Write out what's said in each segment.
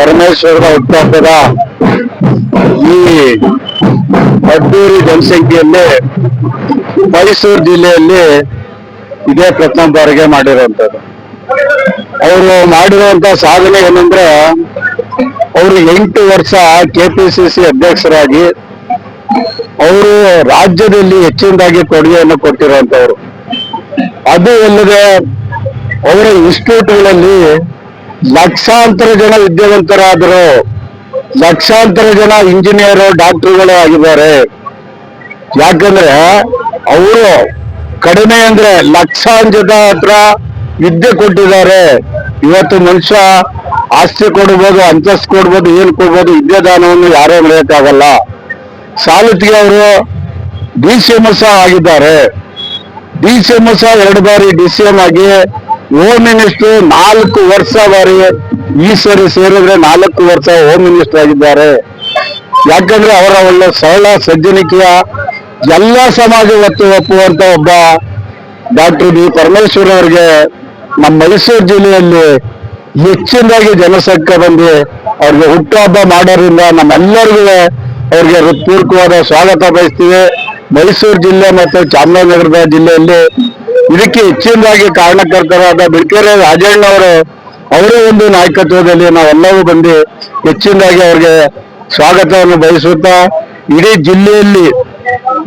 ಪರಮೇಶ್ವರದ ಉತ್ಪಾದ ಈ ಅದ್ದೂರಿ ಜನಸಂಖ್ಯೆಯಲ್ಲಿ ಮೈಸೂರು ಜಿಲ್ಲೆಯಲ್ಲಿ ಇದೇ ಪ್ರಥಮ ಬಾರಿಗೆ ಮಾಡಿರುವಂತದ್ದು ಅವರು ಮಾಡಿರುವಂತ ಸಾಧನೆ ಏನಂದ್ರೆ ಅವರು ಎಂಟು ವರ್ಷ ಕೆ ಪಿ ಸಿ ಸಿ ಅಧ್ಯಕ್ಷರಾಗಿ ಅವರು ರಾಜ್ಯದಲ್ಲಿ ಹೆಚ್ಚಿನದಾಗಿ ಕೊಡುಗೆಯನ್ನು ಕೊಟ್ಟಿರುವಂತವ್ರು ಅದು ಅಲ್ಲದೆ ಅವರ ಇನ್ಸ್ಟಿಟ್ಯೂಟ್ಗಳಲ್ಲಿ ಲಕ್ಷಾಂತರ ಜನ ವಿದ್ಯಾವಂತರಾದರು, ಲಕ್ಷಾಂತರ ಜನ ಇಂಜಿನಿಯರ್, ಡಾಕ್ಟರ್ಗಳು ಆಗಿದ್ದಾರೆ. ಯಾಕಂದ್ರೆ ಅವರು ಕಡಿಮೆ ಅಂದ್ರೆ ಲಕ್ಷಾಂತರ ಹತ್ರ ವಿದ್ಯೆ ಕೊಟ್ಟಿದ್ದಾರೆ. ಇವತ್ತು ಮನುಷ್ಯ ಆಸ್ತಿ ಕೊಡ್ಬೋದು, ಅಂತಸ್ತು ಕೊಡ್ಬೋದು, ಏನ್ ಕೊಡ್ಬೋದು, ವಿದ್ಯಾದಾನವನ್ನು ಯಾರೇ ಮರೆಯಕ್ಕಾಗಲ್ಲ. ಸಾಲುತ್ತಿಗೆ ಅವರು ಡಿ ಸಿ ಎಂ ಎಸ್ ಆಗಿದ್ದಾರೆ. ಡಿ ಸಿ ಎಂ ಎಸ್ ಎರಡು ಬಾರಿ ಡಿ ಸಿ ಎಂ ಆಗಿ ಹೋಮ್ ಮಿನಿಸ್ಟರ್ ನಾಲ್ಕು ಈ ಸರಿ ಸೇರಿದ್ರೆ ನಾಲ್ಕು ವರ್ಷ ಹೋಮ್ ಮಿನಿಸ್ಟರ್ ಆಗಿದ್ದಾರೆ. ಯಾಕಂದ್ರೆ ಅವರ ಒಳ್ಳೆ ಸರಳ ಸಜ್ಜನಿಕೆಯ ಎಲ್ಲ ಸಮಾಜ ಒತ್ತು ಒಪ್ಪುವಂತ ಒಬ್ಬ ಡಾಕ್ಟರ್ ಬಿ ಪರಮೇಶ್ವರ್ ಅವರಿಗೆ ನಮ್ಮ ಮೈಸೂರು ಜಿಲ್ಲೆಯಲ್ಲಿ ಹೆಚ್ಚಿನದಾಗಿ ಜನಸಂಖ್ಯೆ ಬಂದು ಅವ್ರಿಗೆ ಹುಟ್ಟುಹಬ್ಬ ಮಾಡೋದ್ರಿಂದ ನಮ್ಮೆಲ್ಲರಿಗೂ ಅವ್ರಿಗೆ ಹೃತ್ಪೂರ್ವಕವಾದ ಸ್ವಾಗತ ಬಯಸ್ತೀವಿ. ಮೈಸೂರು ಜಿಲ್ಲೆ ಮತ್ತು ಚಾಮರಾಜನಗರದ ಜಿಲ್ಲೆಯಲ್ಲಿ ಇದಕ್ಕೆ ಹೆಚ್ಚಿನದಾಗಿ ಕಾರಣಕರ್ತರಾದ ಬಿಳ್ಕೆರೆ ರಾಜಣ್ಣ ಅವರು ಅವರೇ ಒಂದು ನಾಯಕತ್ವದಲ್ಲಿ ನಾವೆಲ್ಲವೂ ಬಂದು ಹೆಚ್ಚಿನದಾಗಿ ಅವ್ರಿಗೆ ಸ್ವಾಗತವನ್ನು ಬಯಸುತ್ತಾ ಇಡೀ ಜಿಲ್ಲೆಯಲ್ಲಿ,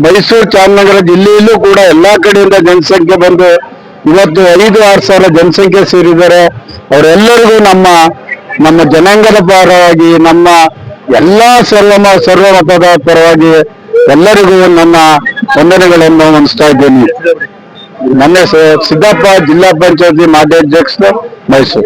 ಮೈಸೂರು ಚಾಮನಗರ ಜಿಲ್ಲೆಯಲ್ಲೂ ಕೂಡ ಎಲ್ಲಾ ಕಡೆಯಿಂದ ಜನಸಂಖ್ಯೆ ಬಂದು ಇವತ್ತು ಐದು, ಆರು ಸಾವಿರ ಜನಸಂಖ್ಯೆ ಸೇರಿದ್ದಾರೆ. ಅವರೆಲ್ಲರಿಗೂ ನಮ್ಮ ನಮ್ಮ ಜನಾಂಗದ ಪರವಾಗಿ, ನಮ್ಮ ಎಲ್ಲಾ ಸರ್ವಮ, ಸರ್ವಮತದ ಪರವಾಗಿ ಎಲ್ಲರಿಗೂ ನನ್ನ ವಂದನೆಗಳನ್ನು ಹೊಂದಿಸ್ತಾ ಇದ್ದೇನೆ. મને સિદ્ધાર્થવાડ જિલ્લા પંચાયતી માટે અધ્યક્ષ મહેસૂર